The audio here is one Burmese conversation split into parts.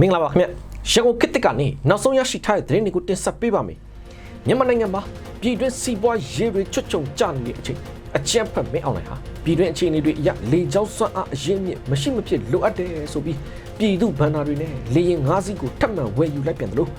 မင်္ဂလာပါခင်ဗျရန်ကုန်ခေတ်တစ်ကနေနောက်ဆုံးရရှိထားတဲ့သတင်းတွေကိုတင်ဆက်ပေးပါမယ်မြန်မာနိုင်ငံမှာပြည်တွင်းစီးပွားရေးတွေချွတ်ချုံကျနေတဲ့အချိန်အကြမ်းဖက်မင်းအောင်လှိုင်ဟာပြည်တွင်းအခြေအနေတွေအရလေကြောင်းစွမ်းအားအရင်းမြစ်မရှိမဖြစ်လိုအပ်တယ်ဆိုပြီးပြည်သူဗန္နာတွေနဲ့လေရင်ငါးစီးကိုထပ်မံဝယ်ယူလိုက်ပြန်တယ်လို့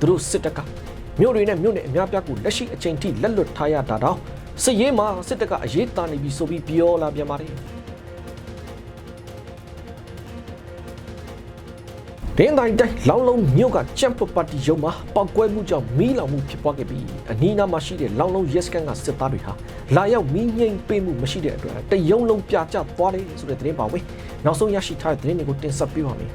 သူတို့စစ်တပ်ကမြို့တွေနဲ့မြို့နယ်အများပြားကိုလက်ရှိအချိန်ထိလက်လွတ်ထားရတာတော့စစ်ရေးမှာစစ်တပ်ကအရေးတာနေပြီဆိုပြီးပြောလာပြန်ပါတယ် ဒင်းတိုင်းတိုင်းလောင်းလုံးမြို့ကချမ်ပပါတီရုံမှာပောက်ကွဲမှုကြောင့်မီးလောင်မှုဖြစ်ပွားခဲ့ပြီးအနီးနားမှာရှိတဲ့လောင်းလုံးရက်စကန်ကစစ်သားတွေဟာလာရောက်မီးငိမ့်ပေးမှုမရှိတဲ့အတွက်တယုံလုံးပြကျသွားတယ်ဆိုတဲ့သတင်းပါဝင်နောက်ဆုံးရရှိထားတဲ့သတင်းတွေကိုတင်ဆက်ပေးပါမယ်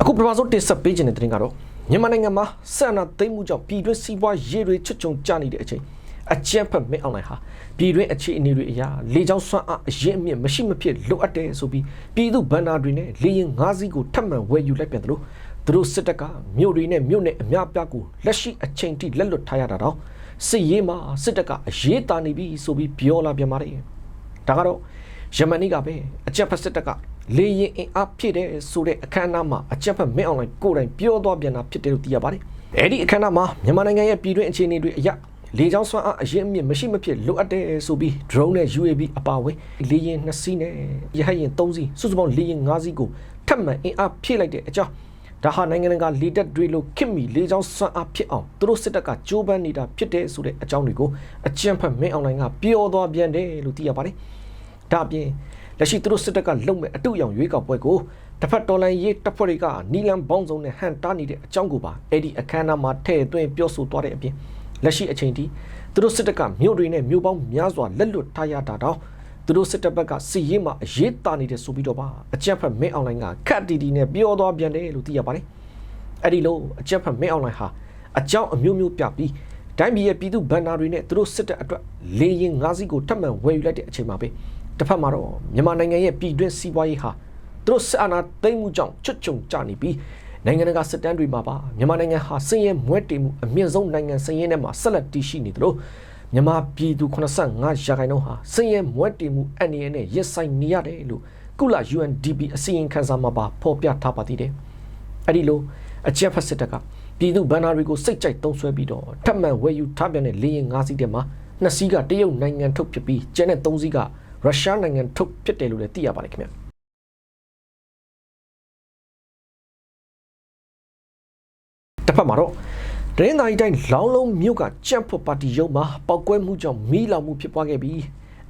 အခုပထမဆုံးတင်ဆက်ပေးခြင်းတဲ့သတင်းကတော့မြန်မာနိုင်ငံမှာဆန္ဒသိမ်းမှုကြောင့်ပြည်တွင်းစီးပွားရေးတွေချွတ်ချုံကျနေတဲ့အချိန် အကြမ်းဖက်မင်းအောင်လှိုင်ဟာပြည်တွင်းအခြေအနေတွေအရာလေကြောင်းစွမ်းအားအရင်အမြင့်မရှိမဖြစ်လိုအပ်တယ်ဆိုပြီးပြည်သူဗန္နာတွေနဲ့လေရင်ငါးစီးကိုထပ်မံဝယ်ယူလိုက်ပြန်တယ်လို့သူတို့စစ်တပ်ကမြို့တွေနဲ့မြို့နယ်အများအပြားကိုလက်ရှိအချိန်ထိလက်လွတ်ထားရတာတော့စစ်ရေးမှာစစ်တပ်ကအရေးတာနေပြီဆိုပြီးပြောလာပြန်ပါတယ်ဒါကတော့ယမန်နေ့ကပဲအကြက်ဖက်စစ်တပ်ကလေရင်အင်အားဖြည့်တဲ့ဆိုတဲ့အခမ်းအနားမှာအကြက်ဖက်မင်းအောင်လှိုင်ကိုယ်တိုင်ပြောသွားပြန်တာဖြစ်တယ်လို့သိရပါတယ်အဲ့ဒီအခမ်းအနားမှာမြန်မာနိုင်ငံရဲ့ပြည်တွင်းအခြေအနေတွေအရ လေကြောင်းစွမ်းအားအရင်အမြင့်မရှိမဖြစ်လိုအပ်တယ်ဆိုပြီး drone နဲ့ UAV အပါအဝင်လေယာဉ်2စီးနဲ့ရဟတ်ယာဉ်3စီးစုစုပေါင်းလေယာဉ်5စီးကိုထပ်မံအင်အားဖြည့်လိုက်တဲ့အကြောင်းဒါဟာနိုင်ငံတကာလေတပ်တွေလိုခင်မီလေကြောင်းစွမ်းအားဖြစ်အောင်သူတို့စစ်တပ်ကကြိုးပမ်းနေတာဖြစ်တဲ့ဆိုတဲ့အကြောင်းတွေကိုအကြံဖတ်မင်းအွန်လိုင်းကပြောသွားပြန်တယ်လို့သိရပါတယ်။ဒါအပြင်လက်ရှိသူတို့စစ်တပ်ကလုံမဲ့အတုရောင်ရွေးကောက်ပွဲကိုတစ်ဖက်တော်လိုင်းရေးတပ်ဖွဲ့တွေကနီလန်ဘောင်းစုံနဲ့ဟန်တားနေတဲ့အကြောင်းကိုပါအဲ့ဒီအခမ်းအနားမှာထည့်သွင်းပြောဆိုသွားတဲ့အပြင် လက်ရှိအချိန်ထိသူတို့စစ်တပ်ကမြို့တွေနဲ့မြို့ပေါင်းများစွာလက်လွတ်ထားရတာတော့သူတို့စစ်တပ်ဘက်ကစီရင်မှာအရေးတာနေတယ်ဆိုပြီးတော့ပါအကြက်ဖက်မင်းအွန်လိုင်းကခက်တီတီနဲ့ပြောသွားပြန်တယ်လို့သိရပါတယ်အဲ့ဒီလိုအကြက်ဖက်မင်းအွန်လိုင်းဟာအကြောင်းအမျိုးမျိုးပြပြီးတိုင်းပြည်ရဲ့ပြည်သူဗန္နာတွေနဲ့သူတို့စစ်တပ်အတွက်လေရင်ငါးစီးကိုထပ်မံဝယ်ယူလိုက်တဲ့အချိန်မှာပဲတစ်ဖက်မှာတော့မြန်မာနိုင်ငံရဲ့ပြည်တွင်းစီးပွားရေးဟာသူတို့စစ်အာဏာသိမ်းမှုကြောင့်ချွတ်ချုံကျနေပြီး နိုင်ငံတကာစစ်တမ်းတွေမှာပါမြန်မာနိုင်ငံဟာစင်ရဲမွဲတေမှုအမြင့်ဆုံးနိုင်ငံစင်ရဲထဲမှာဆက်လက်တည်ရှိနေသလိုမြန်မာပြည်သူ85ရာခိုင်နှုန်းဟာစင်ရဲမွဲတေမှုအန္တရာယ်နဲ့ရင်ဆိုင်နေရတယ်လို့ကုလ UNDP အစီရင်ခံစာမှာပါဖော်ပြထားပါသေးတယ်။အဲ့ဒီလိုအကြက်ဖက်စစ်တပ်ကပြည်သူဗန္နာတွေကိုစိတ်ကြိုက်သုံးဆွဲပြီးတော့ထပ်မံဝယ်ယူထားပြန်တဲ့လေရင်၅စီးထဲမှာနှစ်စီးကတရုတ်နိုင်ငံထုတ်ဖြစ်ပြီးကျန်တဲ့၃စီးကရုရှားနိုင်ငံထုတ်ဖြစ်တယ်လို့လည်းသိရပါတယ်ခင်ဗျာ။ က်မှာတော့ဒရင်းသာရီတိုင်းလောင်းလုံးမြို့ကကြက်ဖို့ပါတီရုံးမှာပောက်ကွဲမှုကြောင့်မီးလောင်မှုဖြစ်ပွားခဲ့ပြီး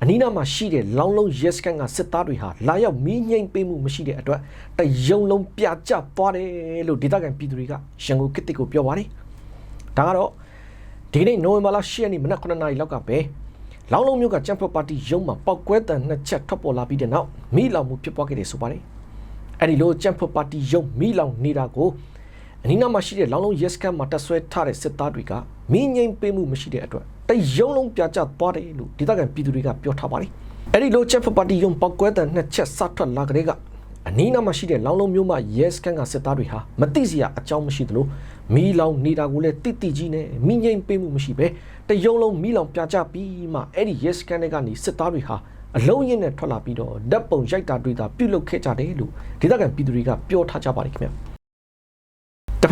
အနီးနားမှာရှိတဲ့လောင်းလုံးရက်စကန်ကစစ်သားတွေဟာလာရောက်မီးငိမ့်ပေးမှုမရှိတဲ့အတွက်တရုံလုံးပြကျသွားတယ်လို့ဒေသခံပြည်သူတွေကရန်ကုန်ကစ်တစ်ကိုပြောပါတယ်။ဒါကတော့ဒီနေ့နိုဝင်ဘာလ10ရက်နေ့မနက်9:00နာရီလောက်ကပဲလောင်းလုံးမြို့ကကြက်ဖို့ပါတီရုံးမှာပောက်ကွဲတံနှစ်ချက်ထွက်ပေါ်လာပြီးတဲ့နောက်မီးလောင်မှုဖြစ်ပွားခဲ့တယ်ဆိုပါတယ်။အဲဒီလိုကြက်ဖို့ပါတီရုံးမီးလောင်နေတာကို အနီးနားမှာရှိတဲ့လောင်းလုံးရက်စကန်မှာတက်ဆွဲထားတဲ့စစ်သားတွေကမင်းငိမ့်ပေးမှုမရှိတဲ့အတွက်တရုံလုံးပြကျသွားတယ်လို့ဒေသခံပြည်သူတွေကပြောထားပါတယ်။အဲဒီလိုချက်ဖပါတီယုံပောက်ကွဲတဲ့နှစ်ချက်စထွက်လာကြတဲ့ကအနီးနားမှာရှိတဲ့လောင်းလုံးမျိုးမှရက်စကန်ကစစ်သားတွေဟာမသိစရာအကြောင်းမရှိသလိုမီးလောင်နေတာကိုလည်းတိတိကြီးနဲ့မင်းငိမ့်ပေးမှုမရှိပဲတရုံလုံးမီးလောင်ပြကျပြီးမှအဲ့ဒီရက်စကန်တွေကနေစစ်သားတွေဟာအလုံးရင်းနဲ့ထွက်လာပြီးတော့ဓာတ်ပုံရိုက်တာတွေ့တာပြုတ်လုခဲ့ကြတယ်လို့ဒေသခံပြည်သူတွေကပြောထားကြပါတယ်ခင်ဗျာ။တစ်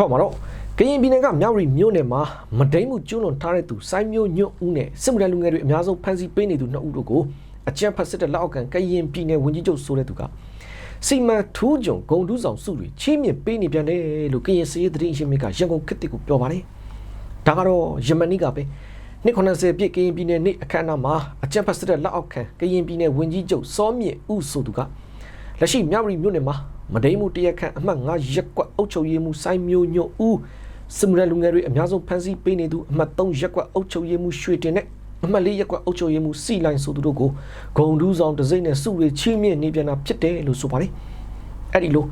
ဖက်မှာတော့ကရင်ပြည်နယ်ကမြောက်ရီမြို့နယ်မှာမဒိမ့်မှုကျွလွန်ထားတဲ့သူစိုင်းမျိုးညွတ်ဦးနဲ့စစ်မှုထမ်းလူငယ်တွေအများဆုံးဖမ်းဆီးပေးနေသူနှစ်ဦးတို့ကိုအကြမ်းဖက်စစ်တပ်လက်အောက်ကကရင်ပြည်နယ်ဝန်ကြီးချုပ်ဆိုတဲ့သူကစီမံထူးကြုံဂုံတူးဆောင်စုတွေချီးမြှင့်ပေးနေပြန်တယ်လို့ကရင်စည်ရေးသတင်းရှင်မြစ်ကရန်ကုန်ခေတ်တစ်ကိုပြောပါတယ်။ဒါကတော့ယမန်နီကပဲနှစ်90ပြည့်ကရင်ပြည်နယ်နေ့အခမ်းအနားမှာအကြမ်းဖက်စစ်တပ်လက်အောက်ကကရင်ပြည်နယ်ဝန်ကြီးချုပ်စောမြင့်ဦးဆိုသူကလက်ရှိမြောက်ရီမြို့နယ်မှာ မဒိမှုတရက်ခန့်အမှတ်9ရက်ကွက်အုပ်ချုပ်ရေးမှူးစိုင်းမျိုးညွတ်ဦးစမရလူငယ်တွေအများဆုံးဖမ်းဆီးပေးနေသူအမှတ်3ရက်ကွက်အုပ်ချုပ်ရေးမှူးရွှေတင်နဲ့အမှတ်4ရက်ကွက်အုပ်ချုပ်ရေးမှူးစီလိုင်းဆိုသူတို့ကိုဂုံတူးဆောင်တစိမ့်နဲ့စုတွေချင်းမြင့်နေပြန်တာဖြစ်တယ်လို့ဆိုပါတယ်အဲ့ဒီလို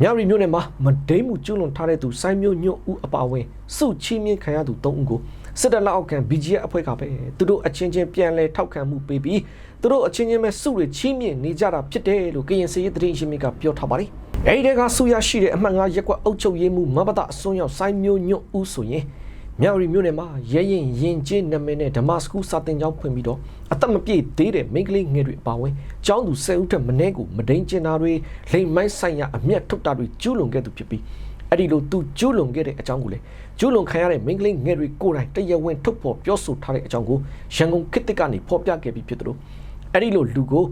မြောက်ရီမြို့နယ်မှာမဒိမှုကျွလွန်ထားတဲ့သူစိုင်းမျိုးညွတ်ဦးအပါအဝင်စုချင်းမြင့်ခံရသူ3ဦးကို စစ်တပ်လက်အောက်ခံ BGF အဖွဲ့ကပဲသူတို့အချင်းချင်းပြန်လဲထောက်ခံမှုပေးပြီးသူတို့အချင်းချင်းပဲစုတွေချင်းမြင့်နေကြတာဖြစ်တယ်လို့ကရင်စီရေးသတင်းရှင်မြစ်ကပြောထားပါတယ်။အဲဒီတဲကဆူရရှိတဲ့အမှတ်5ရက်ကွက်အုပ်ချုပ်ရေးမှူးမဘတအစွန်းရောက်စိုင်းမျိုးညွတ်ဦးဆိုရင်မြောက်ရီမြို့နယ်မှာရဲရင်ရင်ကျေးနာမည်နဲ့ဓမ္မစကူစာတင်ကျောင်းဖွင့်ပြီးတော့အသက်မပြည့်သေးတဲ့မိန်းကလေးငယ်တွေအပါအဝင်ကျောင်းသူ၁၀ဦးထက်မနည်းကိုမဒိန်ကျင်တာတွေလိမ်မိုင်းဆိုင်ရာအမျက်ထုတ်တာတွေကျူးလွန်ခဲ့သူဖြစ်ပြီး အဲ့ဒီလိုသူကျူးလွန်ခဲ့တဲ့အကြောင်းကိုလေကျူးလွန်ခံရတဲ့မိန်းကလေးငယ်တွေကိုယ်တိုင်တရားဝင်ထုတ်ဖော်ပြောဆိုထားတဲ့အကြောင်းကိုရန်ကုန်ခေတ်သစ်ကနေဖော်ပြခဲ့ပြီးဖြစ်တယ်လို့အဲ့ဒီလိုလူကို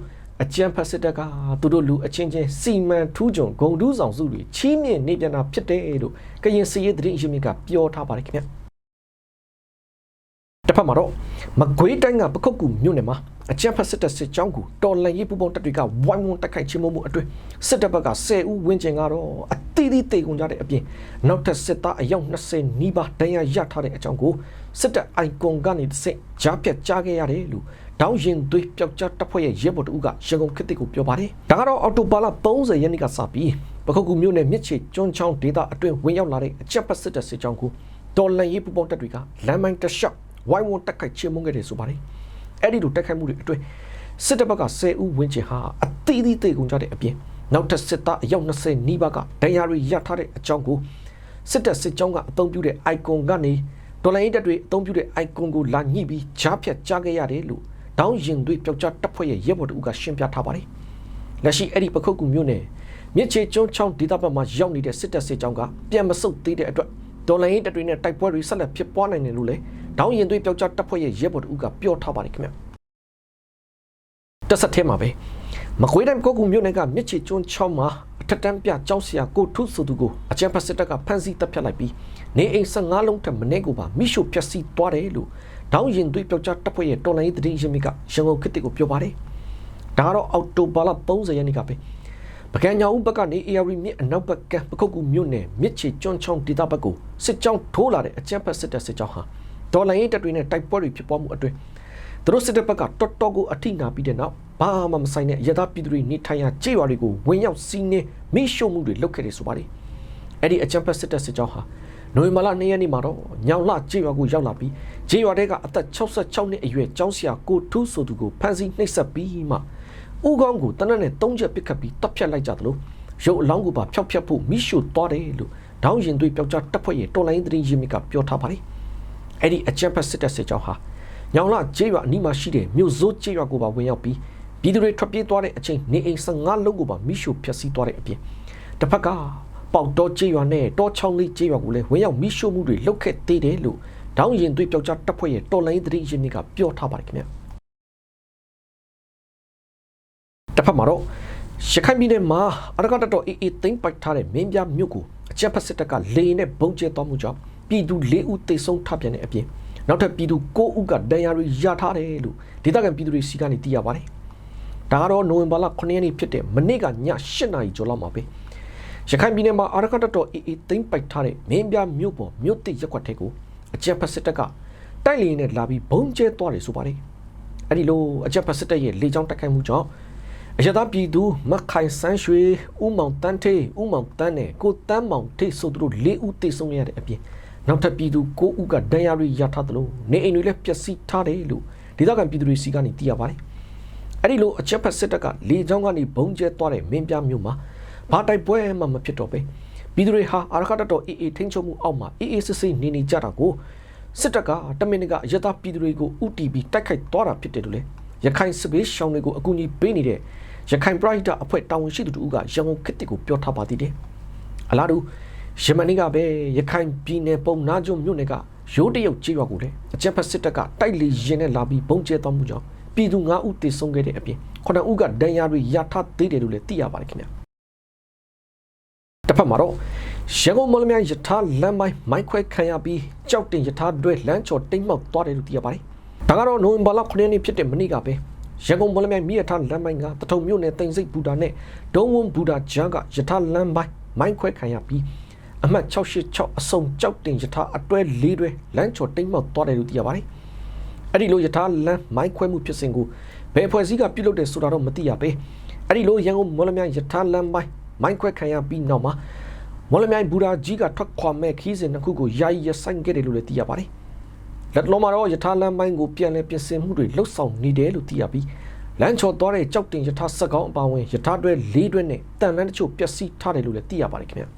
အကြံဖတ်စစ်တပ်ကသူတို့လူအချင်းချင်းစီမံထူးချွန်ဂုံတူးဆောင်စုတွေချီးမြှင့်နေပြန်တာဖြစ်တယ်လို့ကရင်စီရေးသတင်းအရှင်မြစ်ကပြောထားပါတယ်ခင်ဗျတစ် ဖက်မှာတော့မကွေးတိုင်းကပခုတ်ကူမြို့နယ်မှာအကြံဖတ်စစ်တပ်စစ်ကြောင်းကိုတော်လန်ရေးပူပေါင်းတပ်တွေကဝိုင်းဝန်းတိုက်ခိုက်ချင်းမှုမှုအတွင်းစစ်တပ်ဘက်က10ဦးဝန်းကျင်ကတော့အသီးသီးတေကုန်ကြတဲ့အပြင်နောက်ထပ်စစ်သားအယောက်20နီးပါးဒဏ်ရာရထားတဲ့အကြောင်းကိုစစ်တပ်အိုင်ကွန်ကနေတစ်ဆင့်ကြားပြတ်ကြားခဲ့ရတယ်လို့တောင်းရင်သွေးပျောက်ကြားတပ်ဖွဲ့ရဲ့ရဲဘော်တို့ကရန်ကုန်ခေတ်ကိုပြောပါတယ်ဒါကတော့အော်တိုဘာလ30ရက်နေ့ကစပြီးပခုတ်ကူမြို့နယ်မြစ်ချေကျွန်းချောင်းဒေသအတွင်းဝင်ရောက်လာတဲ့အကြက်ပတ်စစ်တပ်စစ်ကြောင်းကိုတော်လန်ရေးပူပေါင်းတပ်တွေကလမ်းမိုင်းတလျှောက် ဝိုင်းဝန်းတက်ခိုက်ချေမှုန်းခဲ့တယ်ဆိုပါတယ်အဲ့ဒီလိုတက်ခိုက်မှုတွေအတွင်းစစ်တပ်ဘက်က10ဦးဝန်းကျင်ဟာအသီးသီးတေကုန်ကြတဲ့အပြင်နောက်ထပ်စစ်သားအယောက်20နီးပါးကဒဏ်ရာတွေရထားတဲ့အကြောင်းကိုစစ်တပ်စစ်ကြောင်းကအသုံးပြုတဲ့ icon ကနေဒေါ်လာရင်းတက်တွေအသုံးပြုတဲ့ icon ကိုလာညှိပြီးကြားဖြတ်ကြားခဲ့ရတယ်လို့တောင်းရင်တွေပျောက်ကြားတပ်ဖွဲ့ရဲ့ရဲဘော်တို့ကရှင်းပြထားပါတယ်လက်ရှိအဲ့ဒီပခုတ်ကူမြို့နယ်မြစ်ချေကျွန်းချောင်းဒေသဘက်မှာရောက်နေတဲ့စစ်တပ်စစ်ကြောင်းကပြန်မဆုတ်သေးတဲ့အတွက်ဒေါ်လာရင်းတက်တွေနဲ့တိုက်ပွဲတွေဆက်လက်ဖြစ်ပွားနိုင်တယ်လို့လည်း တောင်းရင်တွေပျောက်ကြားတပ်ဖွဲ့ရဲ့ရဲဘော်တို့ကပြောထားပါတယ်ခင်ဗျတက်ဆက်ထဲမှာပဲမကွေးတိုင်းကောကူမြို့နယ်ကမြစ်ချေကျွန်းချောင်းမှာအထက်တန်းပြကျောင်းဆရာကိုထုဆိုသူကိုအကြံဖတ်စစ်တပ်ကဖမ်းဆီးတပ်ဖြတ်လိုက်ပြီးနေအိမ်15လုံးထက်မနည်းကိုပါမိရှုဖျက်ဆီးသွားတယ်လို့တောင်းရင်သွေးပြောက်ကြားတပ်ဖွဲ့ရဲ့တော်လိုင်းသတင်းရင်းမြစ်ကရန်ကုန်ခေတ်ကိုပြောပါတယ်ဒါကတော့အောက်တိုဘာလ30ရက်နေ့ကပဲပကံညာဦးဘက်ကနေ AR မြစ်အနောက်ဘက်ကပခုတ်ကူမြို့နယ်မြစ်ချေကျွန်းချောင်းဒေသဘက်ကိုစစ်ကြောင်းထိုးလာတဲ့အကြံဖတ်စစ်တပ်စစ်ကြောင်းဟာ တော်လိုင်းတပ်တွေနဲ့တိုက်ပွဲတွေဖြစ်ပွားမှုအတွင်းသူတို့စစ်တပ်ဘက်ကတော်တော်ကိုအထိနာပြီးတဲ့နောက်ဘာမှမဆိုင်တဲ့ရသပြည်သူတွေနေထိုင်ရာကြေးရွာတွေကိုဝင်ရောက်စီးနင်းမိရှုမှုတွေလုပ်ခဲ့တယ်ဆိုပါတယ်အဲ့ဒီအကြံဖတ်စစ်တပ်စစ်ကြောင်းဟာနိုဝင်ဘာလ2ရက်နေ့မှာတော့ညောင်လှကြေးရွာကိုရောက်လာပြီးကြေးရွာတဲကအသက်66နှစ်အရွယ်ကျောင်းဆရာကိုထူးဆိုသူကိုဖမ်းဆီးနှိပ်စက်ပြီးမှဥကောင်းကိုတနက်နဲ့၃ချက်ပစ်ခတ်ပြီးတပ်ဖြတ်လိုက်ကြသလိုရုပ်အလောင်းကိုပါဖျောက်ဖျက်ဖို့မိရှုသွားတယ်လို့ဒေါင်းရင်တွေပျောက်ကြားတပ်ဖွဲ့ရဲ့တော်လိုင်းသတင်းရင်းမြစ်ကပြောထားပါတယ် အဲ့ဒီအကြံဖတ်စစ်တပ်စစ်ကြောင်းဟာညောင်လှကြေးရွာအနီးမှာရှိတဲ့မြို့စိုးကြေးရွာကိုပါဝင်ရောက်ပြီးပြည်သူတွေထွက်ပြေးသွားတဲ့အချိန်နေအိမ်15လုံးကိုပါမိရှုဖျက်ဆီးသွားတဲ့အပြင်တစ်ဖက်ကပေါက်တော့ကြေးရွာနဲ့တောချောင်းလေးကြေးရွာကိုလည်းဝင်ရောက်မိရှုမှုတွေလုပ်ခဲ့သေးတယ်လို့ဒေါင်းရင်သွေးပြောက်ကြားတပ်ဖွဲ့ရဲ့တော်လိုင်းသတင်းရင်းမြစ်ကပြောထားပါတယ်ခင်ဗျာတစ်ဖက်မှာတော့ရခိုင်ပြည်နယ်မှာအရကတတော်အေးအေးသိမ့်ပိုက်ထားတဲ့မင်းပြမြို့ကိုအကြက်ဖက်စစ်တပ်ကလေနဲ့ဘုံကျဲသွားမှုကြောင့် ပြည်သူ၄ဦးသေဆုံးထပြန်တဲ့အပြင်နောက်ထပ်ပြည်သူ9ဦးကဒဏ်ရာတွေရထားတယ်လို့ဒေသခံပြည်သူတွေစီကနေသိရပါတယ်ဒါကတော့နိုဝင်ဘာလ9ရက်နေ့ဖြစ်တဲ့မနေ့ကည8နာရီကျော်လောက်မှာပဲရခိုင်ပြည်နယ်မှာအာရကတတော်အေးအေးသိမ့်ပိုက်ထားတဲ့မင်းပြမြို့ပေါ်မြို့တိရက်ကွက်ထဲကိုအကြက်ဖက်စစ်တပ်ကတိုက်လေနဲ့လာပြီးဘုံကျဲသွားတယ်ဆိုပါတယ်အဲ့ဒီလိုအကြက်ဖက်စစ်တပ်ရဲ့လေကြောင်းတိုက်ခိုက်မှုကြောင့်အရသာပြည်သူမခိုင်ဆန်းရွှေဥမောင်တန်းထေးဥမောင်တန်းနဲ့ကိုတန်းမောင်ထေးဆိုသူတို့၄ဦးသေဆုံးရတဲ့အပြင် နောက်ထပ်ပြည်သူ9ဦးကဒဏ်ရာတွေရထားသလိုနေအိမ်တွေလည်းပျက်စီးထားတယ်လို့ဒေသခံပြည်သူတွေစီကနေသိရပါတယ်အဲ့ဒီလိုအချက်ဖက်စစ်တပ်ကလေကြောင်းကနေဘုံကျဲသွားတဲ့မင်းပြမြို့မှာဘာတိုက်ပွဲမှမဖြစ်တော့ပဲပြည်သူတွေဟာအာရခတတော်အေးအေးထိန်းချုပ်မှုအောက်မှာအေးအေးစစ်စစ်နေနေကြတာကိုစစ်တပ်ကတမင်ကရသပြည်သူတွေကိုဥတီပြီးတိုက်ခိုက်သွားတာဖြစ်တယ်လို့လေရခိုင်စစ်ဘေးရှောင်တွေကိုအကူအညီပေးနေတဲ့ရခိုင်ပရိဒတ်အဖွဲ့တာဝန်ရှိသူတို့ကရန်ကုန်ခေတ်ကိုပြောထားပါသေးတယ်အလားတူ ယမန်နေ့ကပဲရခိုင်ပြည်နယ်ပုံနာကျွန်းမြို့နယ်ကရိုးတရုတ်ကြေးရွာကိုလည်းအကြက်ဖက်စစ်တပ်ကတိုက်လီရင်နဲ့လာပြီးဘုံကျဲသွားမှုကြောင့်ပြည်သူ9ဦးသေဆုံးခဲ့တဲ့အပြင်9ဦးကဒဏ်ရာတွေရထားသေးတယ်လို့လည်းသိရပါတယ်ခင်ဗျာတစ်ဖက်မှာတော့ရန်ကုန်မော်လမြိုင်ယထာလမ်းမိုင်းမိုင်းခွဲခံရပြီးကြောက်တင်ယထာတွဲလမ်းချော်တိမ်မောက်သွားတယ်လို့သိရပါတယ်ဒါကတော့နိုဝင်ဘာလ9ရက်နေ့ဖြစ်တဲ့မနေ့ကပဲရန်ကုန်မော်လမြိုင်မိရထားလမ်းမိုင်းကတထုံမြို့နယ်တိန်စိတ်ဘူတာနဲ့ဒုံဝွန်ဘူတာဂျန်ကယထာလမ်းမိုင်းမိုင်းခွဲခံရပြီး အမှတ်686အစုံကြောက်တင်ယထာအတွဲ၄တွဲလမ်းချော်တိမ်မောက်သွားတယ်လို့သိရပါတယ်အဲ့ဒီလိုယထာလမ်းမိုင်းခွဲမှုဖြစ်စဉ်ကိုဘယ်အဖွဲ့အစည်းကပြုလုပ်တယ်ဆိုတာတော့မသိရပဲအဲ့ဒီလိုရန်ကုန်မော်လမြိုင်ယထာလမ်းမိုင်းမိုင်းခွဲခံရပြီးနောက်မှာမော်လမြိုင်ဘူရာကြီးကထွက်ခွာမဲ့ခီးစဉ်တစ်ခုကိုယာယီရဆိုင်ခဲ့တယ်လို့လည်းသိရပါတယ်လက်လုံးမှာတော့ယထာလမ်းပိုင်းကိုပြန်လည်ပြင်ဆင်မှုတွေလှုပ်ဆောင်နေတယ်လို့သိရပြီးလမ်းချော်သွားတဲ့ကြောက်တင်ယထာဆက်ကောင်းအပါဝင်ယထာတွဲ၄တွဲနဲ့တန်လန်းတချို့ပျက်စီးထားတယ်လို့လည်းသိရပါတယ်ခင်ဗျ